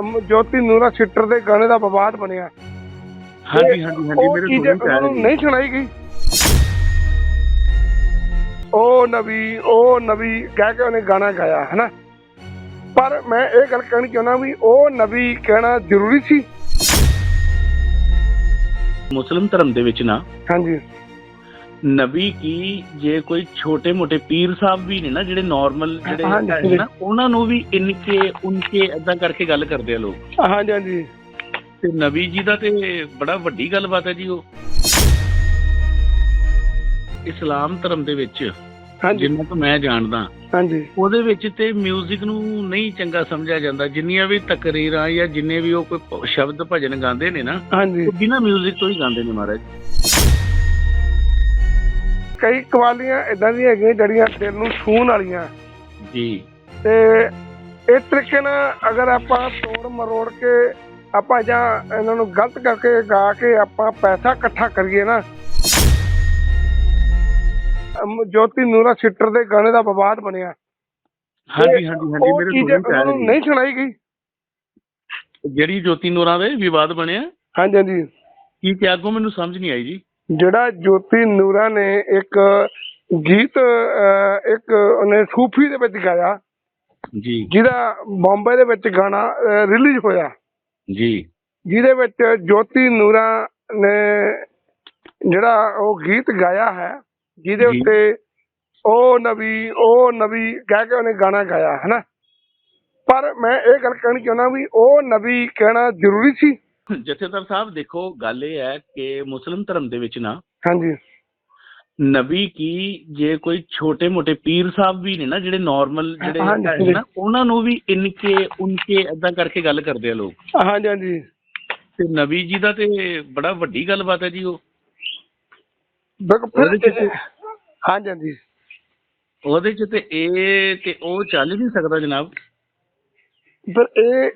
ਅਮ, ਜੋਤੀ ਨੂਰਾ sitter ਦੇ ਗਾਣੇ ਦਾ ਵਿਵਾਦ ਬਣਿਆ। ਹਾਂਜੀ ਹਾਂਜੀ ਹਾਂਜੀ ਉਹ ਮੇਰੇ ਚੀਜ਼ ਚ ਉਹਨਾਂ ਨੂੰ। ਨਹੀਂ ਸੁਣਾਈ ਗਈ। ਉਹ ਨਬੀ ਉਹ ਨਬੀ ਕਹਿ ਕੇ ਉਹਨੇ ਗਾਣਾ ਗਾਇਆ ਹਨਾ? ਪਰ ਮੈਂ ਇਹ ਗੱਲ ਕਹਿਣੀ ਚਾਹੁੰਦਾ ਵੀ ਉਹ ਨਬੀ ਕਹਿਣਾ ਜ਼ਰੂਰੀ ਸੀ। ਮੁਸਲਿਮ ਧਰਮ ਦੇ ਵਿੱਚ ਨਾ ਹਾਂਜੀ। ਨਬੀ ਕੀ ਜੇ ਕੋਈ ਛੋਟੇ ਮੋਟੇ ਪੀਰ ਸਾਹਿਬ ਵੀ ਨੇ ਨਾ ਜਿਹੜੇ ਨਾਰਮਲ ਜਿਹੜੇ ਹਾਂਜੀ, ਹੈ ਨਾ ਉਹਨਾਂ ਨੂੰ ਵੀ ਇਨਕੇ ਉਨਕੇ ਏਦਾਂ ਕਰਕੇ ਗੱਲ ਕਰਦੇ ਆ ਲੋਕ ਹਾਂਜੀ ਹਾਂਜੀ ਤੇ ਨਬੀ ਜੀ ਦਾ ਤੇ ਬੜਾ ਵੱਡੀ ਗੱਲਬਾਤ ਹੈ ਜੀ ਉਹ ਇਸਲਾਮ ਧਰਮ ਦੇ ਵਿੱਚ ਹਾਂਜੀ ਜਿੰਨਾ ਕੁ ਮੈਂ ਜਾਣਦਾ ਹਾਂਜੀ ਉਹਦੇ ਵਿੱਚ ਤੇ 뮤직 ਨੂੰ ਨਹੀਂ ਚੰਗਾ ਸਮਝਿਆ ਜਾਂਦਾ ਜਿੰਨੀਆਂ ਵੀ ਤਕਰੀਰਾਂ ਜਾਂ ਜਿੰਨੇ ਵੀ ਉਹ ਕੋਈ ਭ- ਸ਼ਬਦ ਭਜਨ ਗਾਉਂਦੇ ਨੇ ਨਾ ਹਾਂਜੀ ਉਹ ਬਿਨਾਂ 뮤직 ਤੋਂ ਹੀ ਗਾਉਂਦੇ ਨੇ ਮਹਾਰਾਜ ਕਈ ਕਵਾਲੀਆਂ ਇਦਾਂ ਦੀਆਂ ਹੈਗੀਆਂ ਜਿਹੜੀਆਂ ਦਿਲ ਨੂੰ ਛੂਹਣ ਵਾਲੀਆਂ। ਜੀ। ਤੇ ਇਸ ਤਰੀਕੇ ਨਾਲ ਅਗਰ ਆਪਾਂ ਤੋੜ ਮਰੋੜ ਕੇ ਆਪਾਂ ਜਾਂ ਇਹਨਾਂ ਨੂੰ ਗਲਤ ਕਰਕੇ ਗਾ ਕੇ ਆਪਾਂ ਪੈਸਾ ਇਕੱਠਾ ਕਰੀਏ ਨਾ। ਜੋਤੀ ਨੂਰਾ ਸਿੱਟਰ ਦੇ ਗਾਣੇ ਦਾ ਵਿਵਾਦ ਬਣਿਆ। ਹਾਂਜੀ ਹਾਂਜੀ ਹਾਂਜੀ ਮੇਰੇ ਸੁਣਨ ਚ। ਨਹੀਂ ਸੁਣਾਈ ਗਈ। ਜਿਹੜੀ ਜੋਤੀ ਨੂਰਾਂ ਦੇ ਵਿਵਾਦ ਬਣਿਆ? ਹਾਂਜੀ ਹਾਂਜੀ। ਕੀ ਕਿਹਾ ਅੱਗੋਂ ਮੈਨੂੰ ਸਮਝ ਨਹੀਂ ਆਈ ਜੀ। ਜਿਹੜਾ ਜੋਤੀ ਨੂਰਾ ਨੇ ਇੱਕ ਗੀਤ ਇੱਕ ਉਹਨੇ ਸੂਫੀ ਦੇ ਵਿੱਚ ਗਾਇਆ। ਜੀ। ਜਿਹਦਾ ਬੰਬੇ ਦੇ ਵਿੱਚ ਗਾਣਾ ਰਿਲੀਜ਼ ਹੋਇਆ। ਜੀ। ਜਿਹਦੇ ਵਿੱਚ ਜੋਤੀ ਨੂਰਾ ਨੇ ਜਿਹੜਾ ਉਹ ਗੀਤ ਗਾਇਆ ਹੈ ਜਿਹਦੇ। ਉੱਤੇ ਉਹ ਨਬੀ ਉਹ ਨਬੀ ਕਹਿ ਕੇ ਉਹਨੇ ਗਾਣਾ ਗਾਇਆ ਹਨਾ? ਪਰ ਮੈਂ ਇਹ ਗੱਲ ਕਹਿਣੀ ਚਾਹੁੰਦਾ ਵੀ ਉਹ ਨਬੀ ਕਹਿਣਾ ਜ਼ਰੂਰੀ ਸੀ। ਜਥੇਦਾਰ ਸਾਹਿਬ ਦੇਖੋ ਗੱਲ ਇਹ ਹੈ ਕਿ ਮੁਸਲਿਮ ਧਰਮ ਦੇ ਵਿੱਚ ਨਾ ਹਾਂਜੀ। ਨਬੀ ਕੀ ਜੇ ਕੋਈ ਛੋਟੇ ਮੋਟੇ ਪੀਰ ਸਾਹਿਬ ਵੀ ਨੇ ਨਾ ਜਿਹੜੇ ਨਾਰਮਲ ਜਿਹੜੇ ਨਾ ਉਹਨਾਂ ਨੂੰ ਵੀ ਇਨਕੇ ਉਨਕੇ ਏਦਾਂ ਕਰਕੇ ਗੱਲ ਕਰਦੇ ਆ ਲੋਕ। ਹਾਂਜੀ ਹਾਂਜੀ। ਤੇ ਨਬੀ ਜੀ ਦਾ ਤੇ ਬੜਾ ਵੱਡੀ ਗੱਲਬਾਤ ਹੈ ਜੀ ਉਹ। ਹਾਂਜੀ ਹਾਂਜੀ। ਉਹਦੇ ਚ ਤੇ ਇਹ ਤੇ ਉਹ ਚੱਲ ਨਹੀਂ ਸਕਦਾ ਜਨਾਬ। ਪਰ ਇਹ,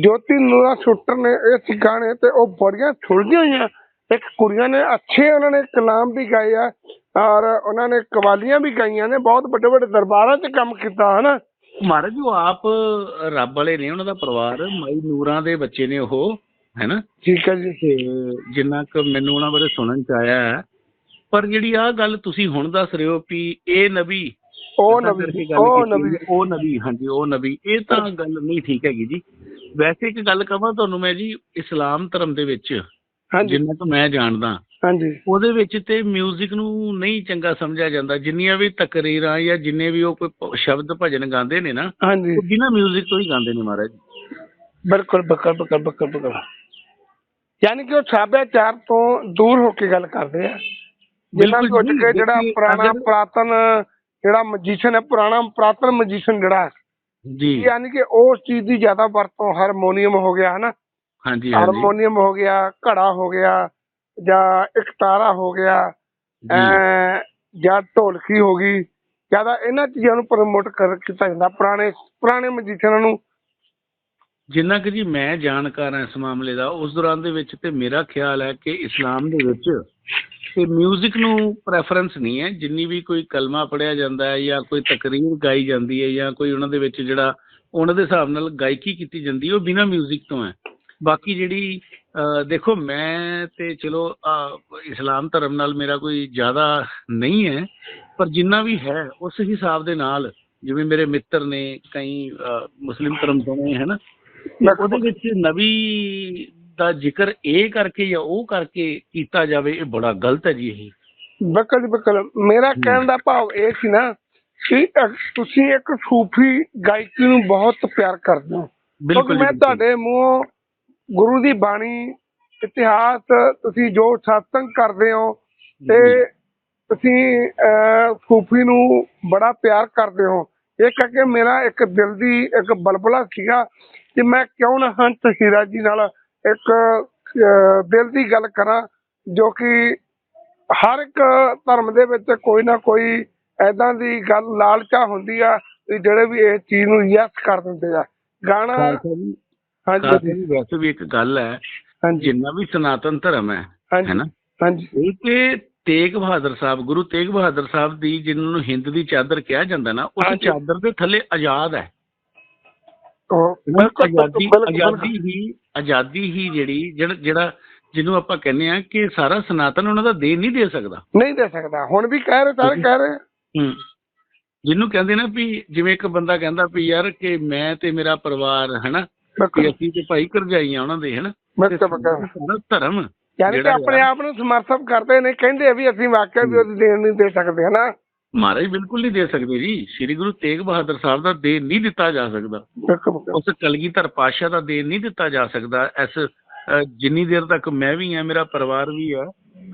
ਜੋਤੀ ਨੂਰਾ ਸ਼ੂਟਰ ਨੇ ਇਸ ਗਾਣੇ ਤੇ ਉਹ ਬੜੀਆਂ ਛੁਲਦੀਆਂ ਹੋਈਆਂ। ਇੱਕ ਕੁੜੀਆਂ ਨੇ ਅੱਛੇ ਉਹਨਾਂ ਨੇ ਕਲਾਮ ਵੀ ਗਾਏ ਆ ਔਰ ਉਹਨਾਂ ਨੇ ਕਵਾਲੀਆਂ ਵੀ ਗਾਈਆਂ ਨੇ ਬਹੁਤ ਵੱਡੇ ਵੱਡੇ ਦਰਬਾਰਾਂ 'ਚ ਕੰਮ ਕੀਤਾ ਹਨਾ? ਮਹਾਰਾਜ ਜੀ ਉਹ ਆਪ ਰੱਬ ਵਾਲੇ ਨੇ ਉਹਨਾਂ ਦਾ ਪਰਿਵਾਰ ਮਾਈ ਨੂਰਾਂ ਦੇ ਬੱਚੇ ਨੇ ਉਹ ਹੈਨਾ? ਠੀਕ ਹੈ ਜੀ। ਜਿੰਨਾ ਕੁ ਮੈਨੂੰ ਉਹਨਾਂ ਬਾਰੇ ਸੁਣਨ ਚ ਆਇਆ ਹੈ ਪਰ ਜਿਹੜੀ ਆ ਗੱਲ ਤੁਸੀਂ ਹੁਣ ਦੱਸ ਰਹੇ ਹੋ ਵੀ ਇਹ ਨਬੀ ਉਹ ਨਬੀ ਉਹ ਨਬੀ। ਉਹ ਨਬੀ ਹਾਂਜੀ ਉਹ ਨਬੀ ਇਹ ਤਾਂ ਗੱਲ ਨਹੀਂ ਠੀਕ ਹੈਗੀ ਜੀ। ਵੈਸੇ ਇੱਕ ਗੱਲ ਕਹਾਂ ਤੁਹਾਨੂੰ ਮੈਂ ਜੀ ਇਸਲਾਮ ਧਰਮ ਦੇ ਵਿੱਚ ਹਾਂਜੀ ਜਿੰਨਾ ਕੁ ਮੈਂ ਜਾਣਦਾ ਹਾਂਜੀ ਉਹਦੇ ਵਿੱਚ ਤੇ 뮤직 ਨੂੰ ਨਹੀਂ ਚੰਗਾ ਸਮਝਿਆ ਜਾਂਦਾ ਜਿੰਨੀਆਂ ਵੀ ਤਕਰੀਰਾਂ ਜਾਂ ਜਿੰਨੇ ਵੀ ਉਹ ਕੋਈ ਭ- ਸ਼ਬਦ ਭਜਨ ਗਾਉਂਦੇ ਨੇ ਨਾ ਹਾਂਜੀ ਉਹ ਬਿਨਾਂ 뮤직 ਤੋਂ ਹੀ ਗਾਉਂਦੇ ਨੇ ਮਹਾਰਾਜ ਬਿਲਕੁਲ ਬਿਲਕੁਲ ਬਿਲਕੁਲ ਬਿਲਕੁਲ ਬਿਲਕੁਲ ਯਾਨੀ ਕਿ ਉਹ ਸੱਭਿਆਚਾਰ ਤੋਂ ਦੂਰ ਹੋ ਕੇ ਗੱਲ ਕਰਦੇ ਆ ਜਿੰਨਾ ਬਿਲਕੁਲ ਸੋਚ ਜੀ, ਕੇ ਜਿਹੜਾ ਦੇਖੀਏ, ਪੁਰਾਣਾ ਅਗਰ- ਪੁਰਾਤਨ ਜਿਹੜਾ ਮਜੀਸ਼ੀਅਨ ਹੈ ਪੁਰਾਣਾ ਪੁਰਾਤਨ ਮਜੀਸ਼ੀਅਨ ਜਿਹੜਾ ਜੀ। ਯਾਨੀ ਕਿ ਉਸ ਚੀਜ਼ ਦੀ ਜ਼ਿਆਦਾ ਵਰਤੋਂ ਹਾਰਮੋਨੀਅਮ ਹੋ ਗਿਆ ਹਨਾ? ਹਾਂਜੀ ਹਾਂਜੀ। ਹਾਰਮੋਨੀਅਮ ਹੋ ਗਿਆ ਘੜਾ ਹੋ ਗਿਆ ਜਾਂ ਇੱਕ ਤਾਰਾ ਹੋ ਗਿਆ ਜੀ। ਢੋਲਕੀ ਹੋ ਗਈ ਜ਼ਿਆਦਾ ਇਹਨਾਂ ਚੀਜ਼ਾਂ ਨੂੰ ਪ੍ਰਮੋਟ ਕਰ ਕੀਤਾ ਜਾਂਦਾ ਪੁਰਾਣੇ ਪੁਰਾਣੇ ਮਜੀਸ਼ੀਅਨਾਂ ਨੂੰ। ਜਿੰਨਾ ਕਿ ਜੀ ਮੈਂ ਜਾਣਕਾਰ ਹਾਂ ਇਸ ਮਾਮਲੇ ਦਾ ਉਸ ਦੌਰਾਨ ਦੇ ਵਿੱਚ ਤੇ ਮੇਰਾ ਖਿਆਲ ਹੈ ਕਿ ਇਸਲਾਮ ਦੇ ਵਿੱਚ ਮਿਊਜ਼ਿਕ ਨੂੰ ਪ੍ਰੈਫਰੈਂਸ ਨਹੀਂ ਹੈ। ਜਿੰਨੀ ਵੀ ਕੋਈ ਕਲਮਾ ਪੜ੍ਹਿਆ ਜਾਂਦਾ ਹੈ ਜਾਂ ਕੋਈ ਤਕਰੀਰ ਗਾਈ ਜਾਂਦੀ ਹੈ ਜਾਂ ਕੋਈ ਉਹਨਾਂ ਦੇ ਵਿੱਚ ਜਿਹੜਾ ਉਹਨਾਂ ਦੇ ਹਿਸਾਬ ਨਾਲ ਗਾਇਕੀ ਕੀਤੀ ਜਾਂਦੀ ਉਹ ਬਿਨਾਂ ਮਿਊਜ਼ਿਕ ਤੋਂ ਹੈ। ਬਾਕੀ ਜਿਹੜੀ ਦੇਖੋ ਮੈਂ ਤੇ ਚਲੋ ਇਸਲਾਮ ਧਰਮ ਨਾਲ ਮੇਰਾ ਕੋਈ ਜ਼ਿਆਦਾ ਨਹੀਂ ਹੈ ਪਰ ਜਿੰਨਾ ਵੀ ਹੈ ਉਸ ਹਿਸਾਬ ਦੇ ਨਾਲ ਜਿਵੇਂ ਮੇਰੇ ਮਿੱਤਰ ਨੇ ਕਈ ਮੁਸਲਿਮ ਧਰਮ ਤੋਂ ਹੈ ਨਾ? ਉਹਦੇ ਵਿੱਚ ਨਵੀ ਦਾ ਜ਼ਿਕਰ ਇਹ ਕਰਕੇ ਜਾਂ ਉਹ ਕਰਕੇ ਕੀਤਾ ਜਾਵੇ ਇਹ ਬੜਾ ਗਲਤ ਹੈ ਜੀ ਇਹ। ਬਿਲਕੁਲ ਬਿਲਕੁਲ। ਮੇਰਾ ਕਹਿਣ ਦਾ ਭਾਵ ਇਹ ਸੀ ਨਾ ਕਿ ਤੁਸੀਂ ਇੱਕ ਸੂਫੀ ਗਾਇਕੀ ਨੂੰ ਬਹੁਤ ਪਿਆਰ ਕਰਦੇ ਹੋ। ਬਿਲਕੁਲ ਮੈਂ ਤੁਹਾਡੇ ਮੂੰਹੋਂ ਗੁਰੂ ਦੀ ਬਾਣੀ ਇਤਿਹਾਸ ਤੁਸੀਂ ਜੋ ਸਤਸੰਗ ਕਰਦੇ ਹੋ ਤੇ ਤੁਸੀਂ ਸੂਫੀ ਨੂੰ ਬੜਾ ਪਿਆਰ ਕਰਦੇ ਹੋ। ਇਹ ਕਰਕੇ ਮੇਰਾ ਇੱਕ ਦਿਲ ਦੀ ਇੱਕ ਬਲਬਲਾ ਸੀਗਾ ਕਿ ਮੈਂ ਕਿਉਂ ਨਾ ਹੰਤ ਹੀਰਾ ਜੀ ਨਾਲ ਇੱਕ ਦਿਲ ਦੀ ਗੱਲ ਕਰਾਂ ਜੋ ਕਿ ਹਰ ਇੱਕ ਧਰਮ ਦੇ ਵਿੱਚ ਕੋਈ ਨਾ ਕੋਈ ਐਦਾਂ ਦੀ ਗੱਲ ਲਾਲਚਾ ਹੁੰਦੀ ਆ ਵੀ ਜਿਹੜੇ ਵੀ ਇਹ ਚੀਜ਼ ਨੂੰ ਯੈਸ ਕਰ ਦਿੰਦੇ ਆ। ਗਾਣਾ ਹਾਂਜੀ। ਵੈਸੇ ਵੀ ਇੱਕ ਗੱਲ ਹੈ ਜਿੰਨਾ ਵੀ ਸਨਾਤਨ ਧਰਮ ਹੈ ਹਾਂਜੀ। ਹੈ ਨਾ? ਹਾਂਜੀ। ਇਹ ਤੇ ਤੇਗ ਬਹਾਦਰ ਸਾਹਿਬ ਗੁਰੂ ਤੇਗ ਬਹਾਦਰ ਸਾਹਿਬ ਦੀ ਜਿਹਨਾਂ ਨੂੰ ਹਿੰਦ ਦੀ ਚਾਦਰ ਕਿਹਾ ਜਾਂਦਾ ਨਾ ਉਸ। ਚਾਦਰ ਦੇ ਥੱਲੇ ਆਜ਼ਾਦ ਹੈ। ਆਜ਼ਾਦੀ ਹੀ ਆਜ਼ਾਦੀ ਹੀ ਜਿਹੜੀ ਜਿਹੜਾ ਜਿਹੜਾ ਜਿਹਨੂੰ ਆਪਾਂ ਕਹਿੰਦੇ ਆ ਕਿ ਸਾਰਾ ਸਨਾਤਨ ਉਹਨਾਂ ਦਾ ਦੇ ਨਹੀਂ ਦੇ ਸਕਦਾ। ਨਹੀਂ ਦੇ ਸਕਦਾ। ਹੁਣ ਵੀ ਕਹਿ ਰਹੇ ਸਾਰੇ ਕਹਿ ਰਹੇ। ਹੂੰ। ਜਿਹਨੂੰ ਕਹਿੰਦੇ ਨਾ ਵੀ ਜਿਵੇਂ ਇੱਕ ਬੰਦਾ ਕਹਿੰਦਾ ਵੀ ਯਾਰ ਕਿ ਮੈਂ ਤੇ ਮੇਰਾ ਪਰਿਵਾਰ ਹਨਾ? ਕਿ ਅਸੀਂ ਤੇ ਭਾਈ ਕਰਜਾਈਆਂ ਉਹਨਾਂ ਦੇ ਹਨਾ? ਧਰਮ ਯਾਨੀ ਕਿ ਜਿਹੜਾ ਆਪਣੇ ਆਪ ਨੂੰ ਸਮਰਥਨ ਕਰਦੇ ਨੇ ਕਹਿੰਦੇ ਵੀ ਅਸੀਂ ਵਾਕਿਆ ਵੀ ਉਹਦੀ ਦੇਣ ਨਹੀਂ ਦੇ ਸਕਦੇ ਹਨਾ? ਮਹਾਰਾਜ ਬਿਲਕੁਲ ਨਹੀਂ ਦੇ ਸਕਦੇ ਜੀ। ਸ੍ਰੀ ਗੁਰੂ ਤੇਗ ਬਹਾਦਰ ਸਾਹਿਬ ਦਾ ਦੇ ਨਹੀਂ ਦਿੱਤਾ ਜਾ ਸਕਦਾ। ਉਸ ਕਲਗੀਧਰ ਪਾਤਸ਼ਾਹ ਦਾ ਦੇ ਨਹੀਂ ਦਿੱਤਾ ਜਾ ਸਕਦਾ। ਇਸ ਜਿੰਨੀ ਦੇਰ ਤੱਕ ਮੈਂ ਵੀ ਆ ਮੇਰਾ ਪਰਿਵਾਰ ਵੀ ਆ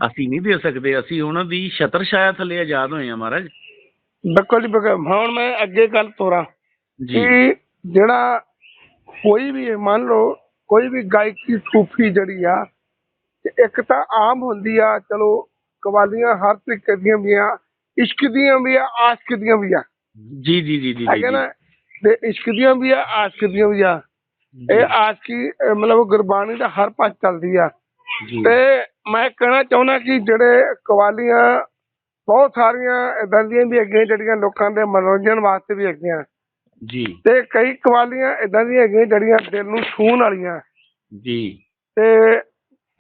ਅਸੀਂ ਨਹੀਂ ਦੇ ਸਕਦੇ। ਅਸੀਂ ਉਹਨਾਂ ਦੀ ਛਤਰ ਛਾਇਆ ਥੱਲੇ ਆਜ਼ਾਦ ਹੋਏ ਆ ਮਹਾਰਾਜ। ਬਿਲਕੁਲ ਜੀ ਹੁਣ ਮੈਂ ਅੱਗੇ ਗੱਲ ਤੋਰਾਂ ਜੀ। ਜਿਹੜਾ ਕੋਈ ਵੀ ਮੰਨ ਲਓ ਕੋਈ ਵੀ ਗਾਇਕੀ ਸੂਫੀ ਜਿਹੜੀ ਆ ਇੱਕ ਤਾਂ ਆਮ ਹੁੰਦੀ ਆ ਚਲੋ ਕਵਾਲੀਆਂ ਹਰ ਤਰੀਕੇ ਦੀਆਂ ਵੀ ਆ ਇਸ਼ਕ ਦੀਆਂ ਵੀ ਆ ਆਸ਼ਕ ਦੀਆਂ ਵੀ ਆ। ਜੀ ਜੀ ਜੀ ਜੀ ਹੈਗਾ ਨਾ? ਤੇ ਇਸ਼ਕ ਦੀਆਂ ਵੀ ਆ ਆਸ਼ਕ ਦੀਆਂ ਵੀ ਆ। ਇਹ ਆਸ਼ਕੀ ਅਹ ਮਤਲਬ ਗੁਰਬਾਣੀ ਦਾ ਹਰ ਪਾਸ ਚੱਲਦੀ ਆ। ਜੀ। ਤੇ ਮੈਂ ਕਹਿਣਾ ਚਾਹੁੰਦਾ ਕਿ ਜਿਹੜੇ ਕਵਾਲੀਆਂ ਬਹੁਤ ਸਾਰੀਆਂ ਇਦਾਂ ਦੀਆਂ ਵੀ ਹੈਗੀਆਂ ਜਿਹੜੀਆਂ ਲੋਕਾਂ ਦੇ ਮਨੋਰੰਜਨ ਵਾਸਤੇ ਵੀ ਹੈਗੀਆਂ। ਜੀ। ਤੇ ਕਈ ਕਵਾਲੀਆਂ ਇਦਾਂ ਦੀਆਂ ਹੈਗੀਆਂ ਜਿਹੜੀਆਂ ਦਿਲ ਨੂੰ ਛੂਹਣ ਵਾਲੀਆਂ। ਜੀ। ਤੇ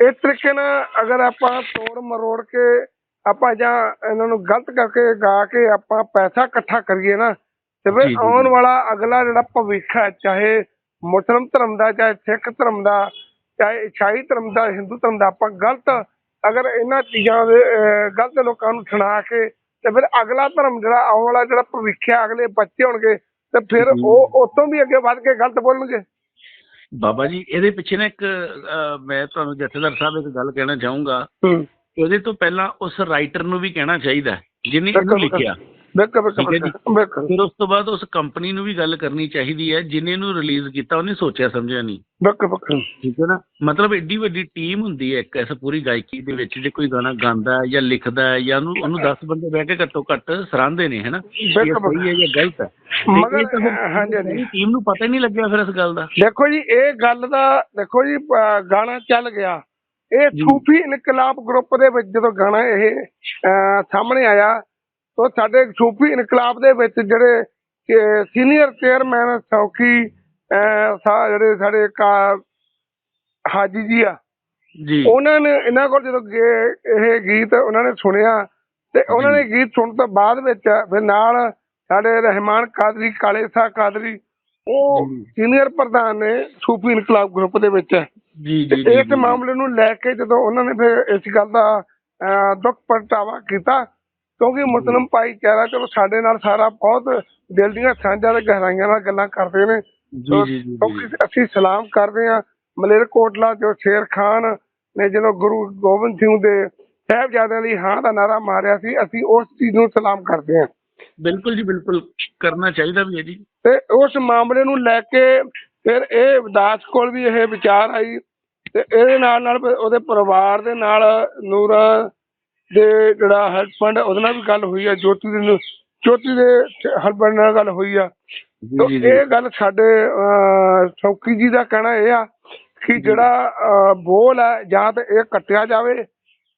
ਇਸ ਤਰੀਕੇ ਨਾਲ ਅਗਰ ਆਪਾਂ ਤੋੜ ਮਰੋੜ ਕੇ ਆਪਾਂ ਜਾਂ ਇਹਨਾਂ ਨੂੰ ਗਲਤ ਕਰਕੇ ਗਾ ਕੇ ਆਪਾਂ ਪੈਸਾ ਇਕੱਠਾ ਕਰੀਏ ਨਾ ਤੇ ਫਿਰ ਆਉਣ। ਵਾਲਾ ਅਗਲਾ ਜਿਹੜਾ ਭਵਿੱਖ ਹੈ ਚਾਹੇ ਮੁਸਲਮ ਧਰਮ ਦਾ ਚਾਹੇ ਸਿੱਖ ਧਰਮ ਦਾ ਚਾਹੇ ਈਸਾਈ ਧਰਮ ਦਾ ਹਿੰਦੂ ਧਰਮ ਦਾ ਆਪਾਂ ਗਲਤ ਅਗਰ ਇਹਨਾਂ ਚੀਜ਼ਾਂ ਦੇ ਗਲਤ ਲੋਕਾਂ ਨੂੰ ਸੁਣਾ ਕੇ ਤੇ ਫਿਰ ਅਗਲਾ ਧਰਮ ਜਿਹੜਾ ਆਉਣ ਵਾਲਾ ਜਿਹੜਾ ਭਵਿੱਖ ਹੈ ਅਗਲੇ ਬੱਚੇ ਹੋਣਗੇ ਤੇ ਫਿਰ। ਉਹ ਉਤੋਂ ਵੀ ਅੱਗੇ ਵੱਧ ਕੇ ਗਲਤ ਬੋਲਣਗੇ ਬਾਬਾ ਜੀ ਇਹਦੇ ਪਿੱਛੇ ਨਾ ਇੱਕ ਮੈਂ ਤੁਹਾਨੂੰ ਜਥੇਦਾਰ ਸਾਹਿਬ ਇੱਕ ਗੱਲ ਕਹਿਣਾ ਚਾਹੂੰਗਾ ਹੂੰ ਉਹਦੇ ਤੋਂ ਪਹਿਲਾਂ ਉਸ ਰਾਈਟਰ ਨੂੰ ਵੀ ਕਹਿਣਾ ਚਾਹੀਦਾ ਜਿਹਨੇ ਇਹਨੂੰ ਲਿਖਿਆ। ਬਿਲਕੁਲ ਬਿਲਕੁਲ ਫਿਰ ਉਸ ਤੋਂ ਬਾਅਦ ਉਸ ਕੰਪਨੀ ਨੂੰ ਵੀ ਗੱਲ ਕਰਨੀ ਚਾਹੀਦੀ ਹੈ ਜਿਹਨੇ ਇਹਨੂੰ ਰਿਲੀਜ਼ ਕੀਤਾ ਉਹਨੇ ਸੋਚਿਆ ਸਮਝਿਆ ਨਹੀਂ। ਬਿਲਕੁਲ ਬਿਲਕੁਲ। ਠੀਕ ਹੈ ਨਾ? ਮਤਲਬ ਐਡੀ ਵੱਡੀ ਟੀਮ ਹੁੰਦੀ ਹੈ ਇੱਕ ਇਸ ਪੂਰੀ ਗਾਇਕੀ ਦੇ ਵਿੱਚ ਜੇ ਕੋਈ ਗਾਣਾ ਗਾਉਂਦਾ ਹੈ ਜਾਂ ਲਿਖਦਾ ਹੈ ਜਾਂ ਉਹਨੂੰ ਉਹਨੂੰ 10 ਬੰਦੇ ਬਹਿ ਕੇ ਘੱਟੋ ਘੱਟ ਸਰਾਂਦੇ ਨੇ ਹੈਨਾ ਇਹ। ਸਹੀ ਹੈ ਜਾਂ ਗਲਤ ਹੈ? ਮਗਰ ਹਾਂਜੀ ਹਾਂਜੀ। ਟੀਮ ਨੂੰ ਪਤਾ ਹੀ ਨਹੀਂ ਲੱਗਿਆ ਫਿਰ ਇਸ ਗੱਲ ਦਾ। ਦੇਖੋ ਜੀ ਇਹ ਗੱਲ ਦਾ ਦੇਖੋ ਜੀ ਗਾਣਾ ਚੱਲ ਗਿਆ। ਇਹ। ਸੂਫੀ ਇਨਕਲਾਬ ਗਰੁੱਪ ਦੇ ਵਿੱਚ ਜਦੋਂ ਗਾਣਾ ਇਹ ਸਾਹਮਣੇ ਆਇਆ ਤਾਂ ਸਾਡੇ ਸੂਫੀ ਇਨਕਲਾਬ ਦੇ ਵਿੱਚ ਜਿਹੜੇ ਸੀਨੀਅਰ ਚੇਅਰਮੈਨ ਸੌਕੀ ਜਿਹੜੇ ਸਾਡੇ ਹਾਜੀ ਜੀ ਆ ਜੀ ਉਹਨਾਂ ਨੇ ਇਹਨਾਂ ਕੋਲ ਜਦੋਂ ਇਹ ਗੀਤ ਉਹਨਾਂ ਨੇ ਸੁਣਿਆ ਤੇ ਉਹਨਾਂ ਨੇ ਗੀਤ ਸੁਣਨ ਤੋਂ ਬਾਅਦ ਵਿੱਚ ਫਿਰ ਨਾਲ ਸਾਡੇ ਰਹਿਮਾਨ ਕਾਦਰੀ ਕਾਲੇ ਸਾਹ ਕਾਦਰੀ ਉਹ। ਸੀਨੀਅਰ ਪ੍ਰਧਾਨ ਨੇ ਸੂਫੀ ਇਨਕਲਾਬ ਗਰੁੱਪ ਦੇ ਵਿੱਚ ਜੀ ਤੇ ਜੀ ਜੀ ਇਸ। ਮਾਮਲੇ ਨੂੰ ਲੈ ਕੇ ਜਦੋਂ ਉਹਨਾਂ ਨੇ ਫਿਰ ਇਸ ਗੱਲ ਦਾ ਦੁੱਖ ਪ੍ਰਗਟਾਵਾ ਕੀਤਾ ਕਿਉਂਕਿ ਮੁਸਲਮ ਭਾਈਚਾਰਾ ਚਲੋ ਸਾਡੇ ਨਾਲ ਸਾਰਾ ਬਹੁਤ ਦਿਲ ਦੀਆਂ ਸਾਂਝਾਂ ਤੇ ਗਹਿਰਾਈਆਂ ਨਾਲ ਗੱਲਾਂ ਕਰਦੇ ਨੇ। ਜੀ ਅਸੀਂ ਸਲਾਮ ਕਰਦੇ ਹਾਂ। ਮਲੇਰਕੋਟਲਾ ਜੋ ਸ਼ੇਰ ਖਾਨ ਨੇ ਜਦੋਂ ਗੁਰੂ ਗੋਬਿੰਦ ਸਿੰਘ ਦੇ ਸਾਹਿਬਜ਼ਾਦਿਆਂ ਦੀ ਹਾਂ ਦਾ ਨਾਰਾ ਮਾਰਿਆ ਸੀ ਅਸੀਂ ਉਸ ਚੀਜ਼ ਨੂੰ ਸਲਾਮ ਕਰਦੇ ਹਾਂ। ਬਿਲਕੁਲ ਜੀ ਬਿਲਕੁਲ ਕਰਨਾ ਚਾਹੀਦਾ ਵੀ ਹੈ ਜੀ। ਤੇ ਉਸ ਮਾਮਲੇ ਨੂੰ ਲੈ ਕੇ ਫਿਰ ਇਹ ਵਿਦਾਸ ਕੋਲ ਵੀ ਇਹ ਵਿਚਾਰ ਆਈ। ਤੇ ਇਹਦੇ ਨਾਲ ਨਾਲ ਫਿਰ ਉਹਦੇ ਪਰਿਵਾਰ ਦੇ ਨਾਲ ਨੂਰਾ ਦੇ ਜਿਹੜਾ ਹਸਬੰਡ ਉਹਦੇ ਨਾਲ ਵੀ ਗੱਲ ਹੋਈ ਆ ਜੋਤੀ ਦੇ ਨਾਲ- ਜੋਤੀ ਦੇ ਹਸਬੰਡ ਨਾਲ ਗੱਲ ਹੋਈ ਆ। ਜੀ ਤੋ ਜੀ ਜੀ। ਇਹ ਗੱਲ ਸਾਡੇ ਅਹ, ਸੌਕੀ ਜੀ ਦਾ ਕਹਿਣਾ ਇਹ ਆ ਕਿ ਜਿਹੜਾ ਅਹ, ਬੋਲ ਹੈ ਜਾਂ ਤਾਂ ਇਹ ਕੱਟਿਆ ਜਾਵੇ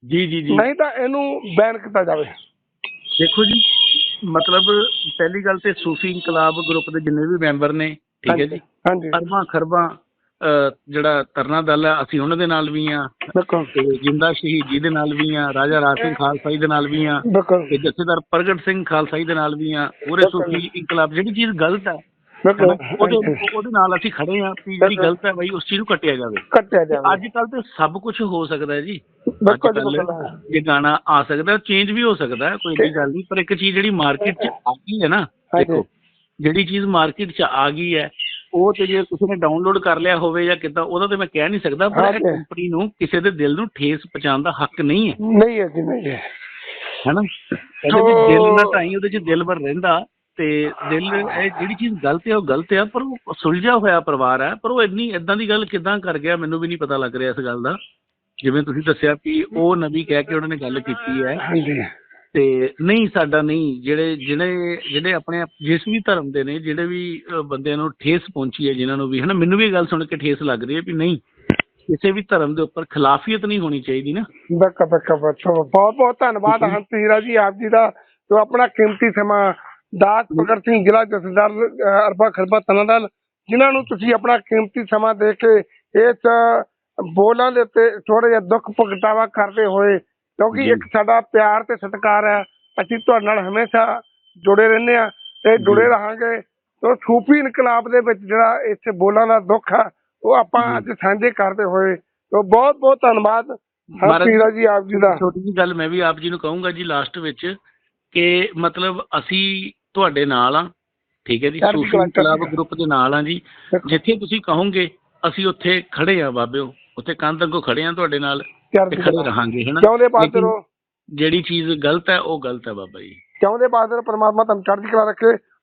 ਜੀ ਜੀ ਜੀ। ਨਹੀਂ ਤਾਂ ਇਹਨੂੰ ਬੈਨ ਕੀਤਾ ਜਾਵੇ। ਦੇਖੋ ਜੀ ਮਤਲਬ ਪਹਿਲੀ ਗੱਲ ਤੇ ਸੂਫੀ ਇਨਕਲਾਬ ਗਰੁੱਪ ਦੇ ਜਿੰਨੇ ਵੀ ਮੈਂਬਰ ਨੇ ਠੀਕ ਹੈ ਜੀ? ਹਾਂਜੀ। ਅਰਬਾਂ ਖਰਬਾਂ ਜਿਹੜਾ ਤਰਨਾ ਦਲ ਹੈ ਅਸੀਂ ਉਹਨਾਂ ਦੇ ਨਾਲ ਵੀ ਆ ਤੇ ਜਿੰਦਾ ਸ਼ਹੀਦ ਜੀ ਦੇ ਨਾਲ ਵੀ ਆ ਰਾਜਾ ਰਾਜ ਸਿੰਘ ਖਾਲਸਾਈ ਦੇ ਨਾਲ ਵੀ ਆ ਤੇ ਜਥੇਦਾਰ ਪ੍ਰਗਟ ਸਿੰਘ ਖਾਲਸਾਈ ਦੇ ਨਾਲ ਵੀ ਆ ਪੂਰੇ ਸੂਫੀ ਇਨਕਲਾਬ ਜਿਹੜੀ ਚੀਜ਼ ਗਲਤ ਬਿਲਕੁਲ। ਉਹਦੇ ਉਹਦੇ ਨਾਲ ਅਸੀਂ ਖੜੇ ਆ ਵੀ ਜਿਹੜੀ ਗਲਤ ਹੈ ਬਈ ਉਸ ਚੀਜ਼ ਨੂੰ ਕੱਟਿਆ ਜਾਵੇ। ਕੱਟਿਆ ਜਾਵੇ। ਅੱਜ ਕੱਲ ਤੇ ਸਭ ਕੁਝ ਹੋ ਸਕਦਾ ਹੈ ਜੀ। ਜੇ ਗਾਣਾ ਆ ਸਕਦਾ ਚੇਂਜ ਵੀ ਹੋ ਸਕਦਾ ਹੈ, ਕੋਈ ਏਡੀ ਗੱਲ ਨਹੀਂ ਪਰ ਇੱਕ ਚੀਜ਼ ਜਿਹੜੀ ਮਾਰਕੀਟ 'ਚ ਆ ਗਈ ਹੈ ਨਾ। ਦੇਖੋ ਜਿਹੜੀ ਚੀਜ਼ ਮਾਰਕੀਟ 'ਚ ਆ ਗਈ ਹੈ ਉਹ ਤੇ ਜੇ ਕਿਸੇ ਨੇ ਡਾਊਨਲੋਡ ਕਰ ਲਿਆ ਹੋਵੇ ਜਾਂ ਕਿਦਾਂ ਉਹਦਾ ਤੇ ਮੈਂ ਕਹਿ ਨਹੀਂ ਸਕਦਾ ਪਰ ਇਹ। ਕੰਪਨੀ ਨੂੰ ਕਿਸੇ ਦੇ ਦਿਲ ਨੂੰ ਠੇਸ ਪਹੁੰਚਾਉਣ ਦਾ ਹੱਕ ਨਹੀਂ ਹੈ। ਨਹੀਂ ਹੈ ਜੀ ਨਹੀਂ ਹੈ। ਹੈਨਾ ਕਹਿੰਦੇ ਵੀ ਦਿਲ ਨਾ ਢਾਈ ਉਹਦੇ 'ਚ ਦਿਲ ਭਰ ਰਹਿੰਦਾ ਤੇ ਦਿਲ ਇਹ ਜਿਹੜੀ ਚੀਜ਼ ਗਲਤ ਹੈ ਉਹ ਗਲਤ ਹੈ ਪਰ ਉਹ ਸੁਲਝਿਆ ਹੋਇਆ ਪਰਿਵਾਰ ਹੈ ਪਰ ਉਹ ਇੰਨੀ ਇਦਾਂ ਦੀ ਗੱਲ ਕਿਦਾਂ ਕਰ ਗਿਆ ਮੈਨੂੰ ਵੀ ਨਹੀਂ ਪਤਾ ਲੱਗ ਰਿਹਾ ਇਸ ਗੱਲ ਦਾ। ਜਿਵੇਂ ਤੁਸੀਂ ਦੱਸਿਆ ਵੀ ਉਹ ਨਬੀ ਕਹਿ ਕੇ ਉਹਨਾਂ ਨੇ ਗੱਲ ਕੀਤੀ ਹੈ। ਹਾਂਜੀ ਤੇ ਨਹੀਂ ਸਾਡਾ ਨਹੀਂ ਜਿਹੜੇ ਜਿਹੜੇ ਜਿਹੜੇ ਆਪਣੇ ਆਪ- ਜਿਸ ਵੀ ਧਰਮ ਦੇ ਨੇ ਜਿਹੜੇ ਵੀ ਬੰਦਿਆਂ ਨੂੰ ਠੇਸ ਪਹੁੰਚੀ ਹੈ ਜਿਨ੍ਹਾਂ ਨੂੰ ਵੀ ਹਨਾ ਮੈਨੂੰ ਵੀ ਇਹ ਗੱਲ ਸੁਣ ਕੇ ਠੇਸ ਲੱਗ ਰਹੀ ਹੈ ਵੀ ਨਹੀਂ ਕਿਸੇ ਵੀ ਧਰਮ ਦੇ ਉੱਪਰ ਖਿਲਾਫੀਅਤ ਨਹੀਂ ਹੋਣੀ ਚਾਹੀਦੀ ਨਾ। ਬੱਕਾ ਬੱਕਾ ਬੱਕਾ ਬਹੁਤ ਬਹੁਤ ਧੰਨਵਾਦ ਹੰਸ ਹੀਰਾ ਜੀ ਆਪ ਜੀ ਦਾ ਜੋ ਆਪਣਾ ਕੀਮਤੀ ਸਮਾਂ ਦਾਸ ਭਗਤ ਸਿੰਘ ਜ਼ਿਲ੍ਹਾ ਜਥੇਦਾਰ ਅਹ, ਅਰਬਾ ਖਰਬਾ ਤਨਾਦਲ ਜਿਨ੍ਹਾਂ ਨੂੰ ਤੁਸੀਂ ਆਪਣਾ ਕੀਮਤੀ ਸਮਾਂ ਦੇ ਕੇ ਇਸ ਬੋਲਾਂ ਦੇ ਉੱਤੇ ਥੋੜਾ ਜਿਹਾ ਦੁੱਖ ਭੁਗਤਾਵਾ ਕਰਦੇ ਹੋਏ ਕਿਉਂਕਿ ਜੀ। ਇੱਕ ਸਾਡਾ ਪਿਆਰ ਤੇ ਸਤਿਕਾਰ ਹੈ ਅਸੀਂ ਤੁਹਾਡੇ ਨਾਲ ਹਮੇਸ਼ਾ ਜੁੜੇ ਰਹਿੰਦੇ ਆ ਤੇ ਜੁੜੇ ਜੀ। ਰਹਾਂਗੇ ਤੋ ਸੂਫੀ ਇਨਕਲਾਬ ਦੇ ਵਿੱਚ ਜਿਹੜਾ ਇੱਥੇ ਬੋਲਾਂ ਦਾ ਦੁੱਖ ਆ ਉਹ ਆਪਾਂ ਜੀ। ਅੱਜ ਸਾਂਝੇ ਕਰਦੇ ਹੋਏ ਤੋ ਬਹੁਤ ਬਹੁਤ ਧੰਨਵਾਦ ਹਰਪੀਰਾ ਜੀ ਆਪ ਜੀ ਦਾ ਛੋਟੀ ਜਿਹੀ ਗੱਲ ਮੈਂ ਵੀ ਆਪ ਜੀ ਨੂੰ ਕਹੂੰਗਾ ਜੀ ਲਾਸਟ ਵਿੱਚ ਕਿ ਮਤਲਬ ਅਸੀਂ ਤੁਹਾਡੇ ਨਾਲ ਆ ਠੀਕ ਹੈ ਜੀ ਸੂਫੀ ਕਲਾ, ਚੜ੍ਹਦੀ ਕਲੱਬ ਕਲਾ। ਗਰੁੱਪ ਦੇ ਨਾਲ ਆ ਜੀ ਜਿੱਥੇ ਤੁਸੀਂ ਕਹੋਗੇ ਅਸੀਂ ਉੱਥੇ ਖੜੇ ਆ ਬਾਬਿਓ ਉੱਥੇ ਕੰਧ ਅੱਗੋਂ ਖੜੇ ਆ ਤੁਹਾਡੇ ਨਾਲ ਤੇ ਚੜ੍ਹਦੀ ਖੜੇ। ਰਹਾਂਗੇ ਹਨਾ ਬਾਦਰੋ ਜਿਹੜੀ ਚੀਜ਼ ਗਲਤ ਹੈ ਉਹ ਗਲਤ ਹੈ ਬਾਬਾ ਜੀ ਚਾਹੁੰਦੇ ਬਾਦਰ ਪਰਮਾਤਮਾ ਤੁਹਾਨੂੰ ਚੜ੍ਹਦੀ ਕਲਾ ਰੱਖੇ